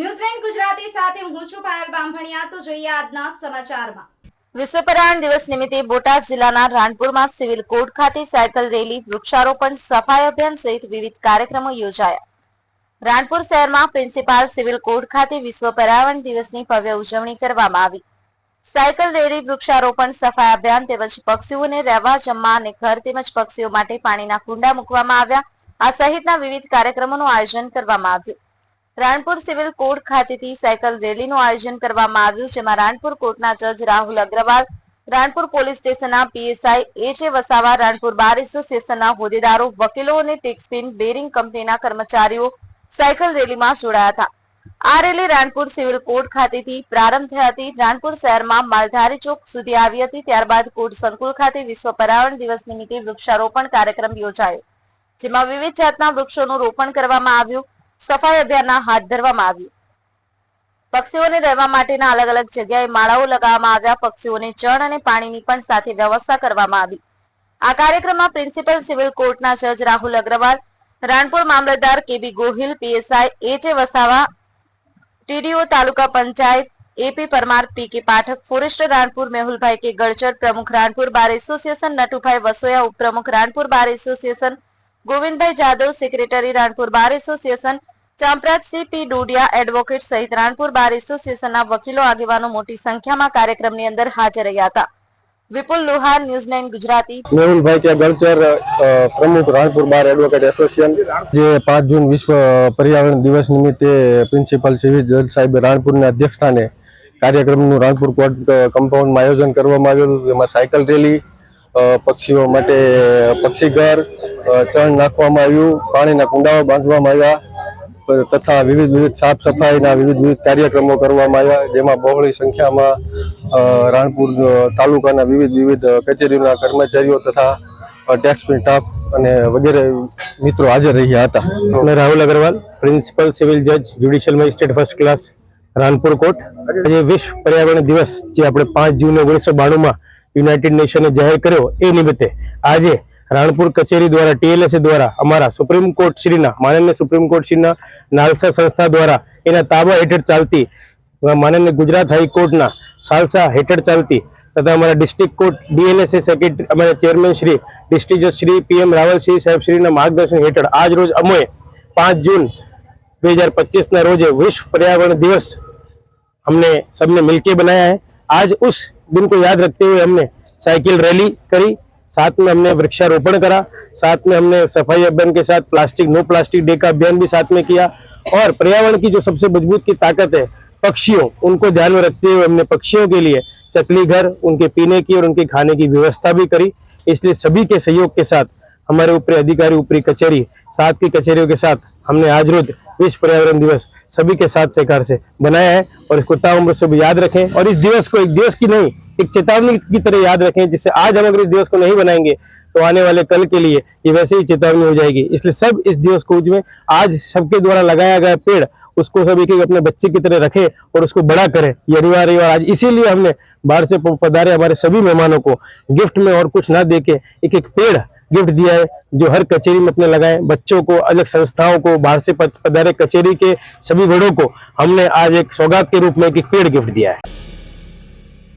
ન્યૂઝલેન્ડ ગુજરાતી સાથે હું છું પાયલ બામભણિયા તો જોઈએ આજના સમાચારમાં. વિશ્વ દિવસ નિમિત્તે બોટાદ જિલ્લાના રાણપુરમાં સિવિલ કોર્ટ ખાતે સાયકલ રેલી, વૃક્ષારોપણ, સફાઈ અભિયાન સહિત વિવિધ કાર્યક્રમો યોજાયા. રાણપુર શહેરમાં પ્રિન્સિપાલ સિવિલ કોર્ટ ખાતે વિશ્વ પર્યાવરણ દિવસની ભવ્ય ઉજવણી કરવામાં આવી. સાયકલ રેલી, વૃક્ષારોપણ, સફાઈ અભિયાન તેમજ પક્ષીઓને રહેવા, જમવા અને ઘર તેમજ પક્ષીઓ માટે પાણીના કુંડા મૂકવામાં આવ્યા. આ સહિતના વિવિધ કાર્યક્રમોનું આયોજન કરવામાં આવ્યું. રાણપુર સિવિલ કોર્ટ ખાતેથી સાયકલ રેલીનું આયોજન કરવામાં આવ્યું, જેમાં રાણપુર કોર્ટના જજ રાહુલ અગ્રવાલ, રાણપુર પોલીસ સ્ટેશનના PSI H Vasava, Ranpur bar એસોસિએશનના હોદ્દેદારો, વકીલો અને ટેક્સપિન બેરિંગ કંપનીના કર્મચારીઓ સાયકલ રેલીમાં જોડાયા હતા. આ રેલી રાણપુર સિવિલ કોર્ટ ખાતેથી પ્રારંભ થઈ હતી. રાણપુર શહેરમાં માલધારી ચોક સુધી આવી હતી. ત્યારબાદ કોર્ટ સંકુલ ખાતે વિશ્વ પર્યાવરણ દિવસ નિમિત્તે વૃક્ષારોપણ કાર્યક્રમ યોજાયો, જેમાં વિવિધ જાતના વૃક્ષોનું રોપણ કરવામાં આવ્યું. સફાઈ અભિયાન હાથ ધરવામાં આવ્યું. પક્ષીઓને રહેવા માટેના અલગ અલગ જગ્યાએ માળાઓ લગાવવામાં આવ્યા. પક્ષીઓને ચણ અને પાણીની પણ સાથે વ્યવસ્થા કરવામાં આવી. આ કાર્યક્રમમાં પ્રિન્સિપલ સિવિલ કોર્ટના જજ રાહુલ અગ્રવાલ, રાણપુર મામલતદાર KB Gohil, PSI એચે Vasava, TDO taluka panchayat, AP Parmar P K Pathak forester Ranpur, Mehulbhai K Galchar, પ્રમુખ રાણપુર બાર એસોસિએશન, નટુભાઈ વસોયા, ઉપપ્રમુખ Ranpur bar association, Govindbhai Jadav, secretary Ranpur bar association Champrajsinh P Dodiya advocate સહિત Ranpur bar એસોસિએશનના વકીલો આગેવાનો મોટી સંખ્યામાં કાર્યક્રમની અંદર હાજર રહ્યા હતા. Vipul Lohar, news nine Gujarati. Mehulbhai K Galchar પ્રમુખ રાણપુર બાર એડવોકેટ એસોસિએશન, જે પાંચ જૂન વિશ્વ પર્યાવરણ દિવસ નિમિત્તે પ્રિન્સિપલ સિવિલ જજ સાહેબ રાણપુરના અધ્યક્ષસ્થાને કાર્યક્રમનું રાણપુર કોર્ટ કમ્પાઉન્ડમાં આયોજન કરવામાં આવ્યું જેમાં સાયકલ રેલી પક્ષીઓ માટે પક્ષી ઘર ચણ નાખવામાં આવ્યું, પાણીના કુંડાઓ બાંધવામાં આવ્યા. તથા વિવિધ વિવિધ સાફ સફાઈના વિવિધ વિવિધ કાર્યક્રમો કરવામાં આવ્યા જેમાં બહોળી સંખ્યામાં રાણપુર તાલુકાના વિવિધ વિવિધ કચેરીઓના કર્મચારીઓ તથા ટેક્સમી સ્ટાફ અને વગેરે મિત્રો હાજર રહ્યા હતા. મેં રાહુલ અગ્રવાલ પ્રિન્સિપલ સિવિલ જજ judicial magistrate first class Ranpur court આજે વિશ્વ પર્યાવરણ દિવસ જે આપણે પાંચ જૂન ઓગણીસો બાણુંમાં યુનાઇટેડ નેશને જાહેર કર્યો એ નિમિત્તે આજે રાણપુર કચેરી દ્વારા ટીએલએસએ દ્વારા અમારા સુપ્રીમ કોર્ટ શ્રીના માનનીય સુપ્રીમ કોર્ટ શ્રીના નાલસા સંસ્થા દ્વારા એના તાબા હેઠળ ચાલતી માનનીય ગુજરાત હાઈકોર્ટના સાલસા હેઠળ ચાલતી તથા અમારા ડિસ્ટ્રિક્ટ કોર્ટ ડીએલએસએ સેક્રેટરી અમારા ચેરમેન શ્રી ડિસ્ટ્રિક્ટ જજ શ્રી પીએમ રાવલસિંહ સાહેબ શ્રીના માર્ગદર્શન હેઠળ આજ રોજ અમે પાંચ જૂન दो हजार पच्चीस न रोज विश्व पर्यावरण दिवस हमने सबने मिलके बनाया है आज उस दिन को याद रखते हुए हमने साइकिल रैली करी साथ में हमने वृक्षारोपण करा, साथ में हमने सफ़ाई अभियान के साथ प्लास्टिक, नो प्लास्टिक, डे का अभियान भी साथ में किया और पर्यावरण की जो सबसे मज़बूत की ताकत है, पक्षियों, उनको ध्यान में रखते हुए हमने पक्षियों के लिए चकली घर, उनके पीने की और उनके खाने की व्यवस्था भी करी। इसलिए सभी के सहयोग के साथ हमारे ऊपरी अधिकारी, ऊपरी कचेरी साथ की कचेरियों के साथ हमने आज रोज विश्व पर्यावरण दिवस सभी के साथ सहकार से बनाया है और इसको ताउम्र से भी याद रखें और इस दिवस को एक दिवस की नहीं एक चेतावनी की तरह याद रखें जिससे आज हम अगर इस दिवस को नहीं बनाएँगे तो आने वाले कल के लिए ये वैसे ही चेतावनी हो जाएगी। इसलिए सब इस दिवस को उजमें आज सबके द्वारा लगाया गया पेड़, उसको सब एक एक अपने बच्चे की तरह रखे और उसको बड़ा करें। ये अनिवार्य और आज इसीलिए हमने बाहर से पधारे हमारे सभी मेहमानों को गिफ्ट में और कुछ ना देके एक एक पेड़ गिफ्ट दिया है, जो हर कचेरी में अपने लगाए। बच्चों को, अलग संस्थाओं को, बाहर से पधारे कचेरी के सभी बड़ों को हमने आज एक सौगात के रूप में एक पेड़ गिफ्ट दिया है।